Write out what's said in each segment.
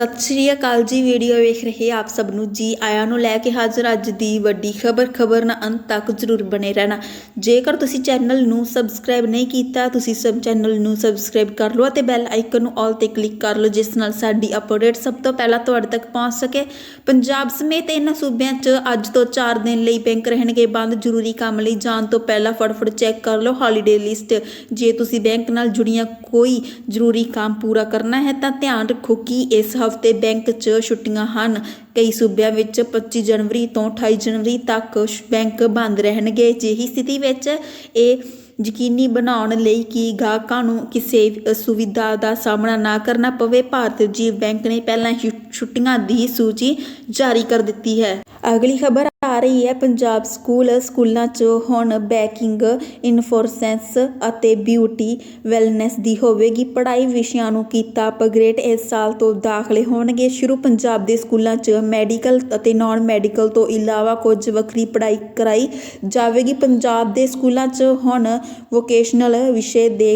ਸਤਿ ਸ਼੍ਰੀ ਅਕਾਲ ਜੀ, ਵੀਡੀਓ ਵੇਖ ਰਹੇ ਆਪ ਸਭ ਨੂੰ। ਜੀ ਆਇਆਂ ਨੂੰ ਲੈ ਕੇ ਹਾਜ਼ਰ ਅੱਜ ਦੀ ਵੱਡੀ ਖਬਰ ਖਬਰ ਨਾਲ ਅੰਤ ਤੱਕ ਜ਼ਰੂਰ ਬਣੇ ਰਹਿਣਾ। ਜੇਕਰ ਤੁਸੀਂ ਚੈਨਲ ਨੂੰ ਸਬਸਕ੍ਰਾਈਬ ਨਹੀਂ ਕੀਤਾ, ਤੁਸੀਂ ਸਬ ਚੈਨਲ ਨੂੰ ਸਬਸਕ੍ਰਾਈਬ ਕਰ ਲਓ ਅਤੇ ਬੈਲ ਆਈਕਨ ਨੂੰ ਆਲ ਤੇ ਕਲਿੱਕ ਕਰ ਲਓ, ਜਿਸ ਨਾਲ ਸਾਡੀ ਅਪਡੇਟ ਸਭ ਤੋਂ ਪਹਿਲਾਂ ਤੁਹਾਡੇ ਤੱਕ ਪਹੁੰਚ ਸਕੇ। ਪੰਜਾਬ ਸਮੇਤ ਇਹਨਾਂ ਸੂਬਿਆਂ 'ਚ ਅੱਜ ਤੋਂ 4 ਦਿਨ ਲਈ ਬੈਂਕ ਰਹਿਣਗੇ ਬੰਦ। ਜ਼ਰੂਰੀ ਕੰਮ ਲਈ ਜਾਣ ਤੋਂ ਪਹਿਲਾਂ ਫਟਾਫਟ ਚੈੱਕ ਕਰ ਲਓ ਹਾਲੀਡੇ ਲਿਸਟ ਜੇ ਤੁਸੀਂ ਬੈਂਕ ਨਾਲ ਜੁੜੀਆਂ ਕੋਈ ਜ਼ਰੂਰੀ ਕੰਮ ਪੂਰਾ ਕਰਨਾ ਹੈ ਤਾਂ ਧਿਆਨ ਰੱਖੋ ਕਿ ਇਸ ਹਫ਼ਤੇ ਬੈਂਕ 'ਚ ਛੁੱਟੀਆਂ ਹਨ। ਕਈ ਸੂਬਿਆਂ ਵਿੱਚ 25 ਜਨਵਰੀ ਤੋਂ 28 ਜਨਵਰੀ ਤੱਕ ਸ਼- ਬੈਂਕ ਬੰਦ ਰਹਿਣਗੇ। ਅਜਿਹੀ ਸਥਿਤੀ ਵਿੱਚ ਇਹ ਯਕੀਨੀ ਬਣਾਉਣ ਲਈ ਕਿ ਗਾਹਕਾਂ ਨੂੰ ਕਿਸੇ ਵੀ ਅਸੁਵਿਧਾ ਦਾ ਸਾਹਮਣਾ ਨਾ ਕਰਨਾ ਪਵੇ। ਭਾਰਤ ਜੀਵ ਬੈਂਕ ਨੇ ਪਹਿਲਾਂ ਹੀ ਛੁੱਟੀਆਂ ਦੀ ਸੂਚੀ ਜਾਰੀ ਕਰ ਦਿੱਤੀ ਹੈ। ਅਗਲੀ ਖਬਰ ਆ ਰਹੀ ਹੈ। ਪੰਜਾਬ ਸਕੂਲ, ਸਕੂਲਾਂ 'ਚ ਹੁਣ ਬੈਕਿੰਗ, ਇਨਫੋਰਸੈਂਸ ਅਤੇ ਬਿਊਟੀ, ਵੈਲਨੈਸ ਦੀ ਹੋਵੇਗੀ ਪੜ੍ਹਾਈ। ਵਿਸ਼ਿਆਂ ਨੂੰ ਕੀਤਾ ਅਪਗ੍ਰੇਡ। ਇਸ ਸਾਲ ਤੋਂ ਦਾਖਲੇ ਹੋਣਗੇ ਸ਼ੁਰੂ ਪੰਜਾਬ ਦੇ ਸਕੂਲਾਂ 'ਚ ਮੈਡੀਕਲ ਅਤੇ ਨਾਨ ਮੈਡੀਕਲ ਤੋਂ ਇਲਾਵਾ ਕੁਝ ਵੱਖਰੀ ਪੜ੍ਹਾਈ ਕਰਾਈ ਜਾਵੇਗੀ। ਪੰਜਾਬ ਦੇ ਸਕੂਲਾਂ 'ਚ ਹੁਣ ਵੋਕੇਸ਼ਨਲ ਵਿਸ਼ੇ ਦੇ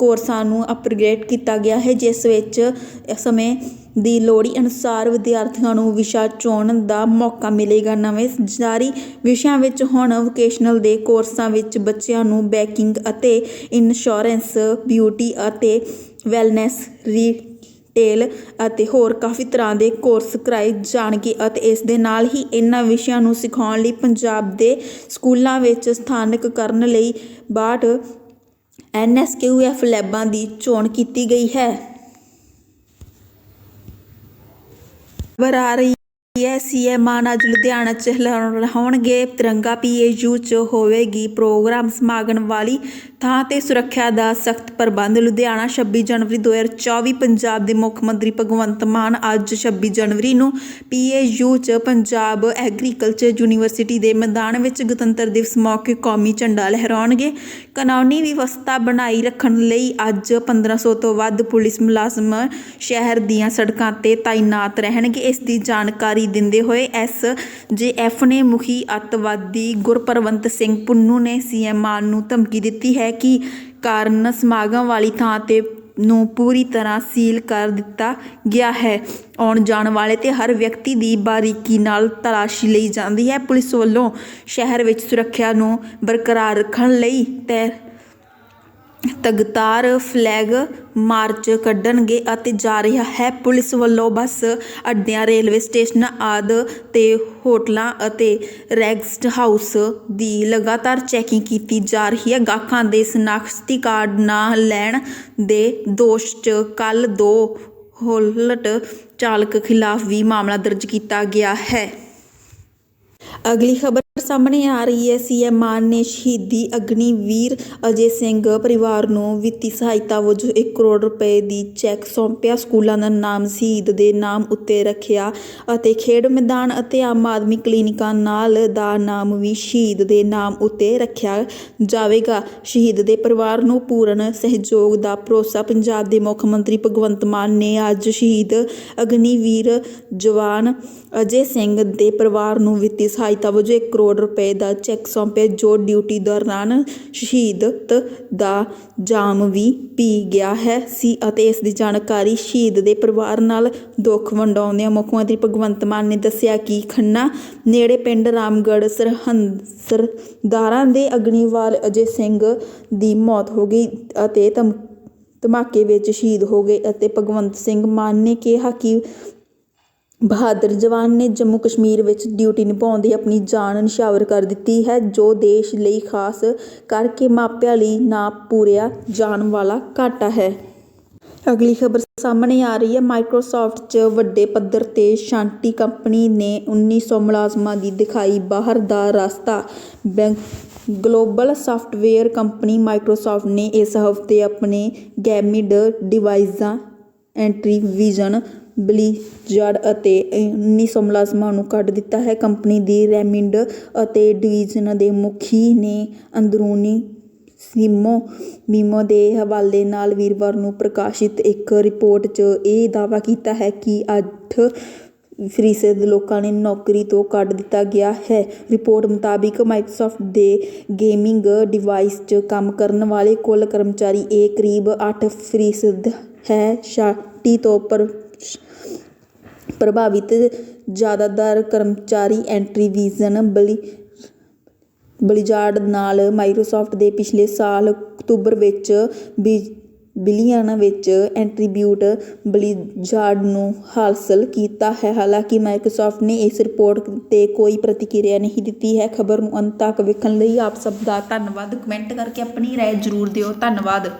ਕੋਰਸਾਂ ਨੂੰ ਅਪਗ੍ਰੇਡ ਕੀਤਾ ਗਿਆ ਹੈ, ਜਿਸ ਵਿੱਚ ਸਮੇਂ ਦੀ ਲੋੜੀ ਅਨੁਸਾਰ ਵਿਦਿਆਰਥੀਆਂ ਨੂੰ ਵਿਸ਼ਾ ਚੁਣਨ ਦਾ ਮੌਕਾ ਮਿਲੇਗਾ। ਨਵੇਂ ਜਾਰੀ ਵਿਸ਼ਿਆਂ ਵਿੱਚ ਹੁਣ ਵੋਕੇਸ਼ਨਲ ਦੇ ਕੋਰਸਾਂ ਵਿੱਚ ਬੱਚਿਆਂ ਨੂੰ ਬੈਕਿੰਗ ਅਤੇ ਇੰਸ਼ੋਰੈਂਸ, ਬਿਊਟੀ ਅਤੇ ਵੈਲਨੈਸ, ਰੀਟੇਲ ਅਤੇ ਹੋਰ ਕਾਫੀ ਤਰ੍ਹਾਂ ਦੇ ਕੋਰਸ ਕਰਾਏ ਜਾਣਗੇ ਅਤੇ ਇਸ ਦੇ ਨਾਲ ਹੀ ਇਹਨਾਂ ਵਿਸ਼ਿਆਂ ਨੂੰ ਸਿਖਾਉਣ ਲਈ ਪੰਜਾਬ ਦੇ ਸਕੂਲਾਂ ਵਿੱਚ ਸਥਾਨਕ ਕਰਨ ਲਈ 62 ਐਨਐਸਕਿਊਐਫ ਲੈਬਾਂ ਦੀ ਚੋਣ ਕੀਤੀ ਗਈ ਹੈ। ਖਬਰ ਆ ਰਹੀ ਹੈ ਸੀਐਮ ਮਾਨ ਅੱਜ ਲੁਧਿਆਣਾ ਚ ਹੋਣਗੇ ਤਿਰੰਗਾ, ਪੀਏਯੂ ਚ ਹੋਵੇਗੀ ਪ੍ਰੋਗਰਾਮ ਸਮਾਗਮ ਵਾਲੀ ਥਾਂ ਤੇ ਸੁਰੱਖਿਆ ਦਾ ਸਖਤ ਪ੍ਰਬੰਧ। ਲੁਧਿਆਣਾ 26 ਜਨਵਰੀ 2024 ਪੰਜਾਬ ਦੇ ਮੁੱਖ ਮੰਤਰੀ ਭਗਵੰਤ ਮਾਨ ਅੱਜ 26 ਜਨਵਰੀ ਨੂੰ ਪੀਏਯੂ ਚ ਪੰਜਾਬ ਐਗਰੀਕਲਚਰ ਯੂਨੀਵਰਸਿਟੀ ਦੇ ਮੈਦਾਨ ਵਿੱਚ ਗਣਤੰਤਰ ਦਿਵਸ ਮੌਕੇ ਕੌਮੀ ਝੰਡਾ ਲਹਿਰਾਉਣਗੇ। ਕਾਨੂੰਨੀ ਵਿਵਸਥਾ ਬਣਾਈ ਰੱਖਣ ਲਈ ਅੱਜ 1500 ਤੋਂ ਵੱਧ ਪੁਲਿਸ ਮੁਲਾਜ਼ਮ ਸ਼ਹਿਰ ਦੀਆਂ ਸੜਕਾਂ ਤੇ ਤਾਇਨਾਤ ਰਹਿਣਗੇ। ਇਸ ਦੀ ਜਾਣਕਾਰੀ ਦਿੰਦੇ ਹੋਏ ਐਸ ਜੇ ਐਫ ਨੇ ਮੁਖੀ ਅੱਤਵਾਦੀ ਗੁਰਪਰਵੰਤ ਸਿੰਘ ਪੁੰਨੂ ਨੇ ਸੀਐਮ ਮਾਨ ਨੂੰ ਧਮਕੀ ਦਿੱਤੀ ਹੈ ਕਿ ਕਾਰਨ ਸਮਾਗਮ ਵਾਲੀ ਥਾਂ ਤੇ ਨੂੰ ਪੂਰੀ ਤਰ੍ਹਾਂ ਸੀਲ ਕਰ ਦਿੱਤਾ ਗਿਆ ਹੈ। ਆਉਣ ਜਾਣ ਵਾਲੇ ਤੇ ਹਰ ਵਿਅਕਤੀ ਦੀ ਬਾਰੀਕੀ ਨਾਲ ਤਲਾਸ਼ੀ ਲਈ ਜਾਂਦੀ ਹੈ। ਪੁਲਿਸ ਵੱਲੋਂ ਸ਼ਹਿਰ ਵਿੱਚ ਸੁਰੱਖਿਆ ਨੂੰ ਬਰਕਰਾਰ ਰੱਖਣ ਲਈ ਤੈ ਤਗਤਾਰ ਫਲੈਗ ਮਾਰਚ ਕੱਢਣਗੇ ਅਤੇ ਜਾ ਰਿਹਾ ਹੈ। ਪੁਲਿਸ ਵੱਲੋਂ ਬੱਸ, ਅੱਡਿਆਂ ਰੇਲਵੇ ਸਟੇਸ਼ਨਾਂ ਆਦਿ ਤੇ ਹੋਟਲਾਂ ਅਤੇ ਰੈਸਟ ਹਾਊਸ ਦੀ ਲਗਾਤਾਰ ਚੈਕਿੰਗ ਕੀਤੀ ਜਾ ਰਹੀ ਹੈ। ਗਾਹਕਾਂ ਦੇ ਸ਼ਨਾਖਤੀ ਕਾਰਡ ਨਾ ਲੈਣ ਦੇ ਦੋਸ਼ 'ਚ ਕੱਲ ਦੋ ਹੋਲਟ ਚਾਲਕ ਖਿਲਾਫ ਵੀ ਮਾਮਲਾ ਦਰਜ ਕੀਤਾ ਗਿਆ ਹੈ। ਅਗਲੀ ਖਬਰ ਸਾਹਮਣੇ ਆ ਰਹੀ ਹੈ। ਸੀਐਮ ਮਾਨ ਨੇ ਸ਼ਹੀਦੀ ਅਗਨੀਵੀਰ ਅਜੇ ਸਿੰਘ ਪਰਿਵਾਰ ਨੂੰ ਵਿੱਤੀ ਸਹਾਇਤਾ ਵਜੋਂ 1 ਕਰੋੜ ਰੁਪਏ ਦੀ ਚੈੱਕ ਸੌਂਪਿਆ। ਸਕੂਲਾਂ ਦਾ ਨਾਮ ਸ਼ਹੀਦ ਦੇ ਨਾਮ ਉੱਤੇ ਰੱਖਿਆ ਅਤੇ ਖੇਡ ਮੈਦਾਨ ਅਤੇ ਆਮ ਆਦਮੀ ਕਲੀਨਿਕਾਂ ਨਾਲ ਦਾ ਨਾਮ ਵੀ ਸ਼ਹੀਦ ਦੇ ਨਾਮ ਉੱਤੇ ਰੱਖਿਆ ਜਾਵੇਗਾ। ਸ਼ਹੀਦ ਦੇ ਪਰਿਵਾਰ ਨੂੰ ਪੂਰਨ ਸਹਿਯੋਗ ਦਾ ਭਰੋਸਾ ਪੰਜਾਬ ਦੇ ਮੁੱਖ ਮੰਤਰੀ ਭਗਵੰਤ ਮਾਨ ਨੇ ਅੱਜ ਸ਼ਹੀਦ ਅਗਨੀਵੀਰ ਜਵਾਨ ਅਜੇ ਸਿੰਘ ਦੇ ਪਰਿਵਾਰ ਨੂੰ ਵਿੱਤੀ ਸਹਾਇਤਾ ਵਜੋਂ 1 ਕਰੋੜ ਰੁਪਏ ਦਾ ਚੈੱਕ ਸੌਂਪਿਆ, ਜੋ ਡਿਊਟੀ ਦੌਰਾਨ ਸ਼ਹੀਦਤ ਦਾ ਜਾਮ ਵੀ ਪੀ ਗਿਆ ਹੈ ਸੀ ਅਤੇ ਇਸ ਦੀ ਜਾਣਕਾਰੀ ਸ਼ਹੀਦ ਦੇ ਪਰਿਵਾਰ ਨਾਲ ਦੁੱਖ ਵੰਡਾਉਂਦਿਆਂ ਮੁੱਖ ਮੰਤਰੀ ਭਗਵੰਤ ਮਾਨ ਨੇ ਦੱਸਿਆ ਕਿ ਖੰਨਾ ਨੇੜੇ ਪਿੰਡ ਰਾਮਗੜ੍ਹ ਸਰਹੰਦ, ਸਰਦਾਰਾਂ ਦੇ ਅਗਨੀਵਾਲ ਅਜੇ ਸਿੰਘ ਦੀ ਮੌਤ ਹੋ ਗਈ ਅਤੇ ਧਮਾਕੇ ਵਿੱਚ ਸ਼ਹੀਦ ਹੋ ਗਏ ਅਤੇ ਭਗਵੰਤ ਸਿੰਘ ਮਾਨ ਨੇ ਕਿਹਾ ਕਿ ਬਹਾਦਰ ਜਵਾਨ ਨੇ ਜੰਮੂ ਕਸ਼ਮੀਰ ਵਿੱਚ ਡਿਊਟੀ ਨਿਭਾਉਂਦੇ ਆਪਣੀ ਜਾਨ ਨਿਛਾਵਰ ਕਰ ਦਿੱਤੀ ਹੈ, ਜੋ ਦੇਸ਼ ਲਈ ਖਾਸ ਕਰਕੇ ਮਾਪਿਆਂ ਲਈ ਨਾ ਪੂਰਿਆ ਜਾਣ ਵਾਲਾ ਘਾਟਾ ਹੈ। ਅਗਲੀ ਖਬਰ ਸਾਹਮਣੇ ਆ ਰਹੀ ਹੈ। ਮਾਈਕਰੋਸਾਫਟ 'ਚ ਵੱਡੇ ਪੱਧਰ ਤੇ ਸ਼ਾਂਤੀ ਕੰਪਨੀ ਨੇ 1900 ਮੁਲਾਜ਼ਮਾਂ ਦੀ ਦਿਖਾਈ ਬਾਹਰ ਦਾ ਰਸਤਾ। Bank, global software company Microsoft ਨੇ ਇਸ ਹਫ਼ਤੇ ਆਪਣੇ ਗੈਮਿਡ ਡਿਵਾਈਸਾਂ ਐਂਟਰੀਵਿਜ਼ਨ ਬਲਿਜ਼ਾਰਡ ਅਤੇ ਉੱਨੀ ਸੌ ਮੁਲਾਜ਼ਮਾਂ ਨੂੰ ਕੱਢ ਦਿੱਤਾ ਹੈ। ਕੰਪਨੀ ਦੀ ਰੈਮਿੰਡ ਅਤੇ ਡਿਵੀਜ਼ਨ ਦੇ ਮੁਖੀ ਨੇ ਅੰਦਰੂਨੀ ਸੀਮੋ ਬੀਮੋ ਦੇ ਹਵਾਲੇ ਨਾਲ ਵੀਰਵਾਰ ਨੂੰ ਪ੍ਰਕਾਸ਼ਿਤ ਇੱਕ ਰਿਪੋਰਟ 'ਚ ਇਹ ਦਾਅਵਾ ਕੀਤਾ ਹੈ ਕਿ ਅੱਠ ਫੀਸਦ ਲੋਕਾਂ ਨੇ ਨੌਕਰੀ ਤੋਂ ਕੱਢ ਦਿੱਤਾ ਗਿਆ ਹੈ। ਰਿਪੋਰਟ ਮੁਤਾਬਿਕ ਮਾਈਕਰੋਸਾਫਟ ਦੇ ਗੇਮਿੰਗ ਡਿਵਾਈਸ 'ਚ ਕੰਮ ਕਰਨ ਵਾਲੇ ਕੁੱਲ ਕਰਮਚਾਰੀ ਇਹ ਕਰੀਬ ਅੱਠ ਫੀਸਦ ਹੈ। ਛਾਟੀ ਤੋਂ ਪਰ ਪ੍ਰਭਾਵਿਤ ਜ਼ਿਆਦਾਤਰ ਕਰਮਚਾਰੀ ਐਂਟਰੀਵਿਜ਼ਨ ਬਲੀ ਬਲਿਜ਼ਾਰਡ ਨਾਲ ਮਾਈਕਰੋਸਾਫਟ ਦੇ ਪਿਛਲੇ ਸਾਲ ਅਕਤੂਬਰ ਵਿੱਚ ਬਿ- ਬਿਲੀਅਨ ਵਿੱਚ ਐਂਟਰੀਬਿਊਟ ਬਲਿਜ਼ਾਰਡ ਨੂੰ ਹਾਸਲ ਕੀਤਾ ਹੈ। ਹਾਲਾਂਕਿ ਮਾਈਕਰੋਸਾਫਟ ਨੇ ਇਸ ਰਿਪੋਰਟ ਤੇ ਕੋਈ ਪ੍ਰਤੀਕਿਰਿਆ ਨਹੀਂ ਦਿੱਤੀ ਹੈ। ਖਬਰ ਨੂੰ ਅੰਤ ਤੱਕ ਵੇਖਣ ਲਈ ਆਪ ਸਭ ਦਾ ਧੰਨਵਾਦ। ਕਮੈਂਟ ਕਰਕੇ ਆਪਣੀ ਰਾਏ ਜ਼ਰੂਰ ਦਿਓ। ਧੰਨਵਾਦ।